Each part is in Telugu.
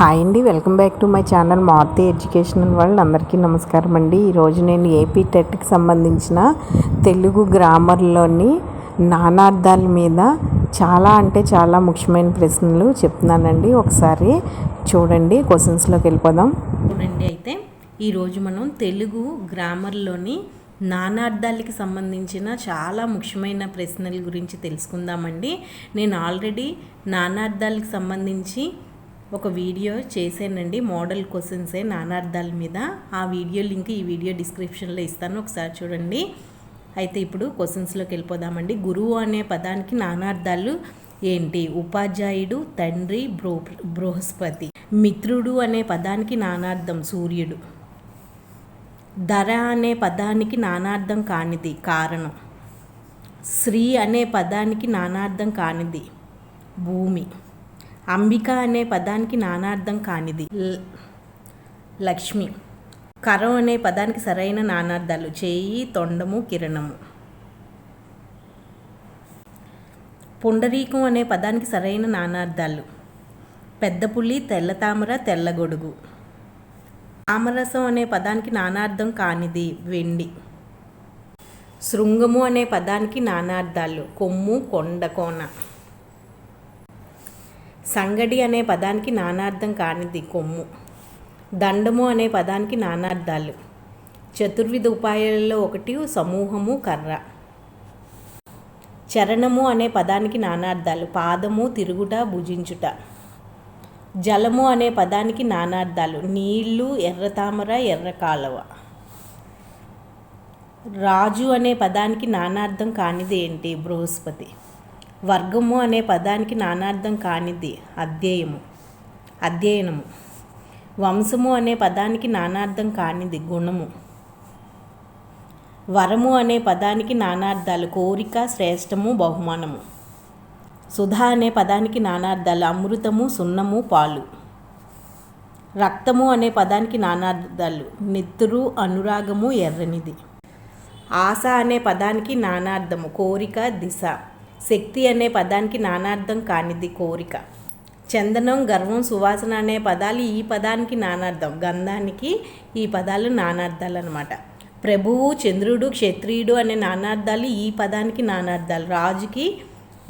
హాయ్ అండి welcome back to my channel Maruthi educational world. అందరికీ నమస్కారం అండి. ఈరోజు నేను ఏపీ టెట్కి సంబంధించిన తెలుగు గ్రామర్లోని నానార్థాల మీద చాలా అంటే చాలా ముఖ్యమైన ప్రశ్నలు చెప్తున్నానండి. ఒకసారి చూడండి క్వశ్చన్స్లోకి వెళ్ళిపోదాం. చూడండి అయితే ఈరోజు మనం తెలుగు గ్రామర్లోని నానార్థాలకి సంబంధించిన చాలా ముఖ్యమైన ప్రశ్నల గురించి తెలుసుకుందామండి. నేను ఆల్రెడీ నానార్థాలకు సంబంధించి ఒక వీడియో చేశానండి మోడల్ క్వశ్చన్సే నానార్థాల మీద. ఆ వీడియో లింక్ ఈ వీడియో డిస్క్రిప్షన్లో ఇస్తాను ఒకసారి చూడండి. అయితే ఇప్పుడు క్వశ్చన్స్లోకి వెళ్ళిపోదామండి. గురువు అనే పదానికి నానార్థాలు ఏంటి? ఉపాధ్యాయుడు తండ్రి బ్రో బృహస్పతి. మిత్రుడు అనే పదానికి నానార్థం సూర్యుడు. ధర అనే పదానికి నానార్థం కానిది కారణం. శ్రీ అనే పదానికి నానార్థం కానిది భూమి. అంబిక అనే పదానికి నానార్థం కానిది. ల- లక్ష్మి. కరం అనే పదానికి సరైన నానార్థాలు. చేయి తొండము కిరణము. పుండరీకం అనే పదానికి సరైన నానార్థాలు. పెద్ద పులి తెల్ల తామర తెల్లగొడుగు తామరసం అనే పదానికి నానార్థం కానిది వెండి. శృంగము అనే పదానికి నానార్థాలు. కొమ్ము కొండ కోన. సంగడి అనే పదానికి నానార్థం కానిది కొమ్ము. దండము అనే పదానికి నానార్థాలు. చతుర్విధ ఉపాయాలలో ఒకటి సమూహము కర్ర. చరణము అనే పదానికి నానార్థాలు. పాదము తిరుగుట భుజించుట. జలము అనే పదానికి నానార్థాలు. నీళ్ళు ఎర్రతామర ఎర్ర కాలువ. రాజు అనే పదానికి నానార్థం కానిది ఏంటి? బృహస్పతి. వర్గము అనే పదానికి నానార్థం కానిది అధ్యయము అధ్యయనము. వంశము అనే పదానికి నానార్థం కానిది గుణము. వరము అనే పదానికి నానార్థాలు కోరిక శ్రేష్టము బహుమానము. సుధా అనే పదానికి నానార్థాలు అమృతము సున్నము పాలు. రక్తము అనే పదానికి నానార్థాలు నెత్తురు అనురాగము ఎర్రనిది. ఆశ అనే పదానికి నానార్థము కోరిక దిశ. శక్తి అనే పదానికి నానార్థం కానిది కోరిక. చందనం గర్వం సువాసన అనే పదాలు ఈ పదానికి నానార్థం. గంధానికి ఈ పదాలు నానార్థాలు అనమాట ప్రభువు చంద్రుడు క్షత్రియుడు అనే నానార్థాలు ఈ పదానికి నానార్థాలు. రాజుకి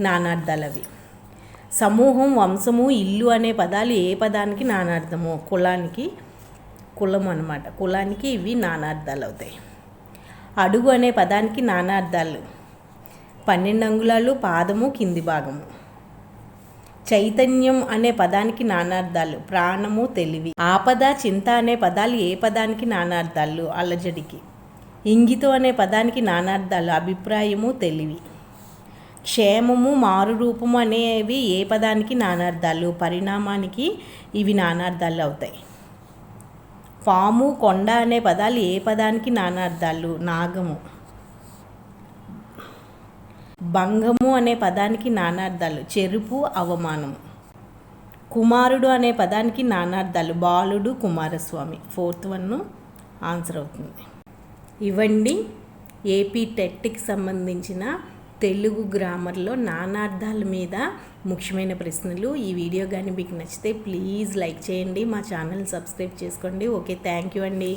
నానార్థాలు అవి సమూహం వంశము ఇల్లు అనే పదాలు ఏ పదానికి నానార్థము కులానికి కులం అన్నమాట. కులానికి ఇవి నానార్థాలు అవుతాయి అడుగు అనే పదానికి నానార్థాలు. పన్నెండు అంగుళాలు పాదము కింది భాగము. చైతన్యం అనే పదానికి నానార్థాలు ప్రాణము తెలివి. ఆపద చింత అనే పదాలు ఏ పదానికి నానార్థాలు? అలజడికి. ఇంగితం అనే పదానికి నానార్థాలు అభిప్రాయము తెలివి. క్షేమము మారు రూపము అనేవి ఏ పదానికి నానార్థాలు? పరిణామానికి ఇవి నానార్థాలు అవుతాయి. పాము కొండ అనే పదాలు ఏ పదానికి నానార్థాలు? నాగము. భంగము అనే పదానికి నానార్థాలు చెరుపు అవమానము. కుమారుడు అనే పదానికి నానార్థాలు బాలుడు కుమారస్వామి. ఫోర్త్ వన్ ఆన్సర్ అవుతుంది. ఇవండి ఏపీ టెట్కి సంబంధించిన తెలుగు గ్రామర్లో నానార్థాల మీద ముఖ్యమైన ప్రశ్నలు. ఈ వీడియో కానీ మీకు నచ్చితే ప్లీజ్ లైక్ చేయండి మా ఛానల్ సబ్స్క్రైబ్ చేసుకోండి. ఓకే థ్యాంక్ యూ అండి.